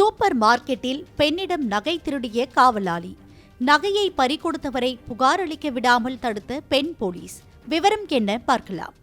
Super மார்க்கெட்டில் பெண்ணிடம் நகை திருடிய காவலாளி. நகையை பறிகொடுத்தவரை புகார் அளிக்க விடாமல் தடுத்த பெண் போலீஸ். விவரம் என்ன பார்க்கலாம்.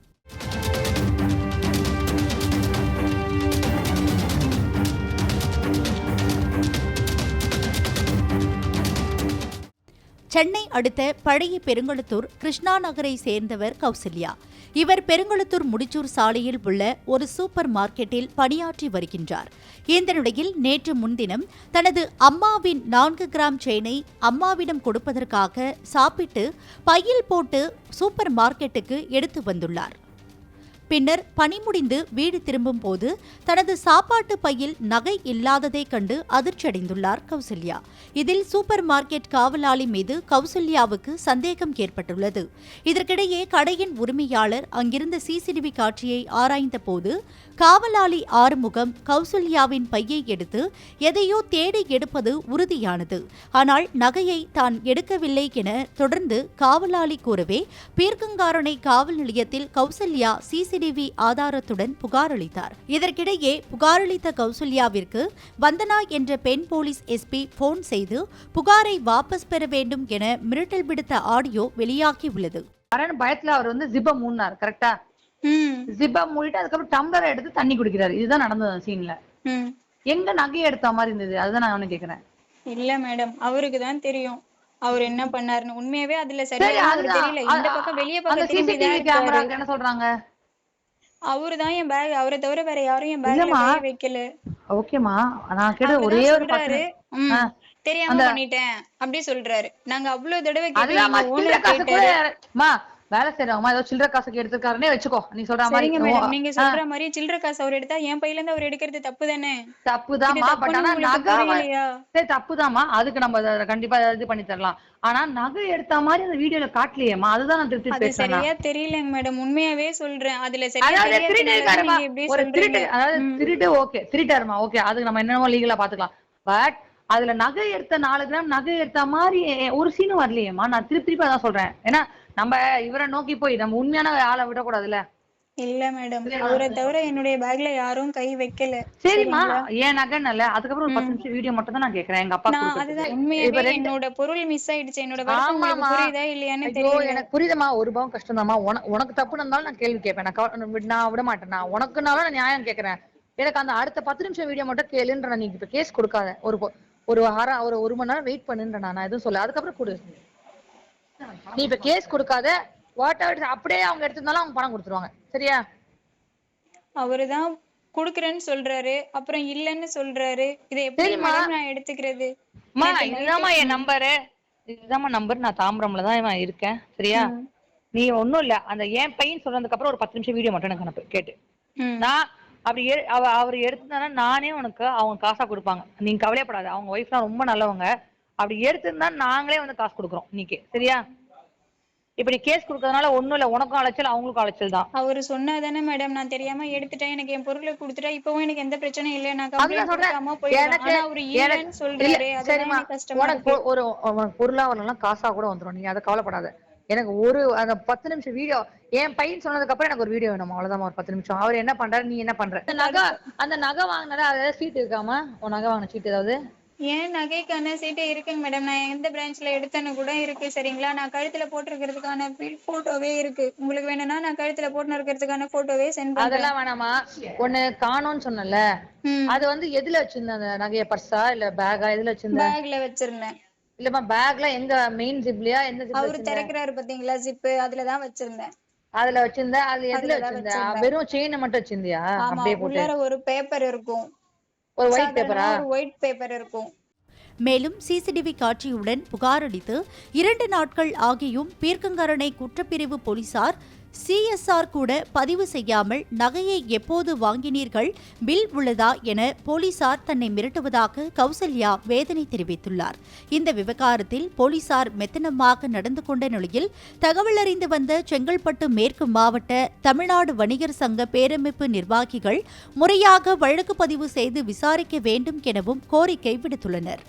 சென்னை அடுத்த பழைய பெருங்குளத்தூர் கிருஷ்ணா நகரை சேர்ந்தவர் கௌசல்யா. இவர் பெருங்குளத்தூர் முடிச்சூர் சாலையில் உள்ள ஒரு சூப்பர் மார்க்கெட்டில் பணியாற்றி வருகின்றார். இந்த நிலையில் நேற்று முன்தினம் தனது அம்மாவின் நான்கு கிராம் செயினை அம்மாவிடம் கொடுப்பதற்காக சாப்பிட்டு பையில் போட்டு சூப்பர் மார்க்கெட்டுக்கு எடுத்து வந்துள்ளார். பின்னர் பணி முடிந்து வீடு திரும்பும் போது தனது சாப்பாட்டு பையில் நகை இல்லாததை கண்டு அதிர்ச்சியடைந்துள்ளார் கௌசல்யா. இதில் சூப்பர் மார்க்கெட் காவலாளி மீது கௌசல்யாவுக்கு சந்தேகம் ஏற்பட்டுள்ளது. இதற்கிடையே கடையின் உரிமையாளர் அங்கிருந்த சிசிடிவி காட்சியை ஆராய்ந்த போது காவலாளி ஆறுமுகம் கௌசல்யாவின் பையை எடுத்து எதையோ தேடி எடுப்பது உறுதியானது. ஆனால் நகையை தான் எடுக்கவில்லை என தொடர்ந்து காவலாளி கூறவே பீர்க்கங்காரனை காவல் நிலையத்தில் கௌசல்யா சிசிடிவி ஆதாரத்துடன் புகார் அளித்தார். இதற்கிடையே புகாரளித்த கௌசல்யாவிற்கு வந்தனா என்ற பெண் போலீஸ் எஸ்பி போன் செய்து புகாரை வாபஸ் பெற வேண்டும் என மிரட்டல் விடுத்த ஆடியோ வெளியாகியுள்ளது. பயத்துல அவர் வந்து ஜிப்ப மூடினார் கரெக்டா ம். ஜிப்பா மூடிட்டு அதுக்கப்புறம் டம்ளரை எடுத்து தண்ணி குடிக்கிறாரு. இதுதான் நடந்தது சீன்ல ம். எங்க நகையை எடுத்த மாதிரி இருந்தது. அதுதான் நான் அவனு கேக்குறேன். இல்ல மேடம் அவருக்கு தான் தெரியும். அவர் என்ன பண்ணாருன்னு. உண்மையாவே அதுல சரி சரியா தெரியல. இந்த பக்கம் வெளிய பக்கம் என்ன சொல்றாங்க. அவரு தான் என் பேக் அவரை தவிர வேற யாரும் என் பேக்ல இல்லம்மா. வைக்கல. ஓகேமா நான் கேட்ட ஒரே ஒரு சொல்றாரு பத்து ம், ஆ. தெரியாம அந்த- பண்ணிட்டேன் அப்படி சொல்றாரு. நாங்க அவ்வளவு தடவை அதுதாம்மா கேட்டோம் ஓனர் காசு கூட கேட்டாரு. அம்மா வேலை செய்யறவங்க ஏதோ சில்லற காசுக்கு எடுத்திருக்காருன்னே வச்சுக்கோ. நீ சொல்ற மாதிரி நீங்க சொல்ற மாதிரி சில்லற காசு அவர் எடுத்தா என் பையில இருந்து அவர் எடுக்கிறது தப்பு தானே இது தப்புதாம்மா பட் ஆனா நகை சரி தப்புதாம்மா. அதுக்கு நம்ம கண்டிப்பா இது பண்ணி தரலாம். ஆனா நகை எடுத்த மாதிரி அந்த வீடியோல காட்டலையேம்மா. அதுதான் நான் திருப்பி அது சரியா தெரியலங்க மேடம் உண்மையாவே சொல்றேன். அதுல சரியா ஒரு திருட்டு அதாவது. திருட்டு ஓகே. திருட்டாருமா ஓகே. அதுக்கு நம்ம என்னமோ லீகலா பாத்துக்கலாம். பட் அதுல நகை எடுத்த நாலு கிராம் நகை எடுத்த மாதிரி ஒரு சீனும் வரலையேம்மா. நான் திருப்பி திருப்பி அதான் சொல்றேன். ஏன்னா நம்ம இவரை நோக்கி போய் நம்ம உண்மையான ஆளை விடக்கூடாதுல்ல? இல்ல மேடம். அவரை தவிர என்னுடைய பேக்ல யாரும் கை வைக்கல. சரிம்மா. ஏன் நகைன்னு அதுக்கப்புறம் ஒரு பத்து நிமிஷம் வீடியோ மட்டும் தான் நான் கேக்குறேன். எங்க அப்பா அதுதான் உண்மையாவே என்னோட பொருள் மிஸ் ஆயிடுச்சு. என்னோட. புரியுதா இல்லையான்னு ஐயோ தெரியல. எனக்கு புரியுதுமா ஒரு பாவம் கஷ்டம் உனக்கு உனக்கு தப்பு இருந்தாலும் நான் கேள்வி கேட்பேன். நான் நான் விட மாட்டேன். நான் உனக்குனாலும் நான் நியாயம் கேக்குறேன் எனக்கு அந்த அடுத்த பத்து நிமிஷம் வீடியோ மட்டும் கேளுன்ற நீ இப்ப கேஸ் கொடுக்காத. ஒரு ஒரு அரை ஒரு ஒரு மணி நேரம் வெயிட் பண்ணுன்ற நான். நான் எதுவும் சொல்ல அதுக்கப்புறம் கொடு. நீ இப்ப கேஸ் கொடுக்காத. வாட் எவர் அப்படியே அவங்க எடுத்திருந்தாலும் அவங்க பணம் கொடுத்துருவாங்க. சரியா? அவருதான் குடுக்குறேன்னு சொல்றாரு. அப்புறம் இல்லன்னு சொல்றாரு. இதை எப்படி. மேடம் நான் எடுத்துக்கிறது? அம்மா இதுதாம்மா என் நம்பரு இதுதாம்மா நம்பர் நான் தாம்பரம்ல தான் இருக்கேன். சரியா? நீ ஒண்ணும் இல்ல. அந்த என் பையன் சொன்னதுக்கு அப்புறம் ஒரு பத்து நிமிஷம் வீடியோ மட்டும் எனக்கு அனுப்பு. கேட்டு. நான் அப்படி அவர் எடுத்திருந்தானா நானே உனக்கு அவங்க காசா கொடுப்பாங்க. நீங்க கவலையப்படாத. அவங்க ஒய்ஃப்லாம் ரொம்ப நல்லவங்க. அப்படி எடுத்திருந்தா நாங்களே வந்து காசு கொடுக்குறோம் இன்னைக்கு. சரியா? இப்ப நீ கேஸ் கொடுக்கறதுனால ஒண்ணும் இல்ல உனக்கும் அலைச்சல் அவங்களுக்கும் அலைச்சல் தான். அவரு சொன்னாதானே மேடம் நான் தெரியாம எடுத்துட்டேன் எனக்கு என் பொருளை கொடுத்துட்டா இப்பவும் எனக்கு எந்த பிரச்சனையும் இல்ல நான் கம்ப்ளைண்ட் சொல்றேன். கொடுக்காம எனக்கு- சொல்றாரு உனக்கு ஒரு பொருளா வரலாம் காசா கூட வந்துரும். நீ அதை கவலைப்படாத. எனக்கு ஒரு அந்த பத்து நிமிஷம் வீடியோ என் பையன் சொன்னதுக்கு அப்புறம் எனக்கு ஒரு வீடியோ வேணும் அவ்வளவுதான் ஒரு பத்து நிமிஷம். அவர் என்ன பண்றாரு நீ என்ன பண்ற? அந்த நகை அந்த நகை வாங்கினதா அதாவது சீட் இருக்காமா உன் நகை வாங்கின சீட் ஏதாவது? ஏன் நகைக்கான சீட்டு இருக்குங்க மேடம் நான் எந்த பிரான்ச்ல எடுத்தேன்னு கூட இருக்கு சரிங்களா? நான் கழுத்துல போட்டிருக்கிறதுக்கான பில் போட்டோவே இருக்கு. உங்களுக்கு வேணும்னா நான் கழுத்துல போட்டு இருக்கிறதுக்கான போட்டோவே சென்ட் பண்றேன். அதெல்லாம் வேணாமா? ஒண்ணு காணோம்னு சொன்னல. அது வந்து எதுல வச்சிருந்த அந்த நகைய? பர்ஸா இல்ல பேக்கா எதுல வச்சிருந்த பேக்ல வச்சிருந்தேன். இல்லம்மா பேக்ல எங்க மெயின் ஜிப்லயா எந்த அவரு திறக்கிறாரு பாத்தீங்களா ஜிப்பு அதுலதான் வச்சிருந்தேன். அதுல வச்சிருந்த அது எதுல வச்சிருந்த வச்சிருந்தேன். வெறும் செயின் மட்டும் வச்சிருந்தியா? அப்படியே போட்டு. ஒரு பேப்பர் இருக்கும். ஒரு ஒயிட் பேப்பரா ஒரு ஒயிட் பேப்பர் இருக்கும். மேலும் சிசிடிவி காட்சியுடன் புகார் அளித்து இரண்டு நாட்கள் ஆகியும் பீர்க்கங்கரணை குற்றப்பிரிவு போலீசார் சிஎஸ்ஆர் கூட பதிவு செய்யாமல் நகையை எப்போது வாங்கினீர்கள்? பில் உள்ளதா என போலீசார் தன்னை மிரட்டுவதாக கௌசல்யா வேதனை தெரிவித்துள்ளார். இந்த விவகாரத்தில் போலீசார் மெத்தனமாக நடந்து கொண்ட நிலையில் தகவல் அறிந்து வந்த செங்கல்பட்டு மேற்கு மாவட்ட தமிழ்நாடு வணிகர் சங்க பேரமைப்பு நிர்வாகிகள் முறையாக வழக்கு பதிவு செய்து விசாரிக்க வேண்டும் எனவும் கோரிக்கை விடுத்துள்ளனர்.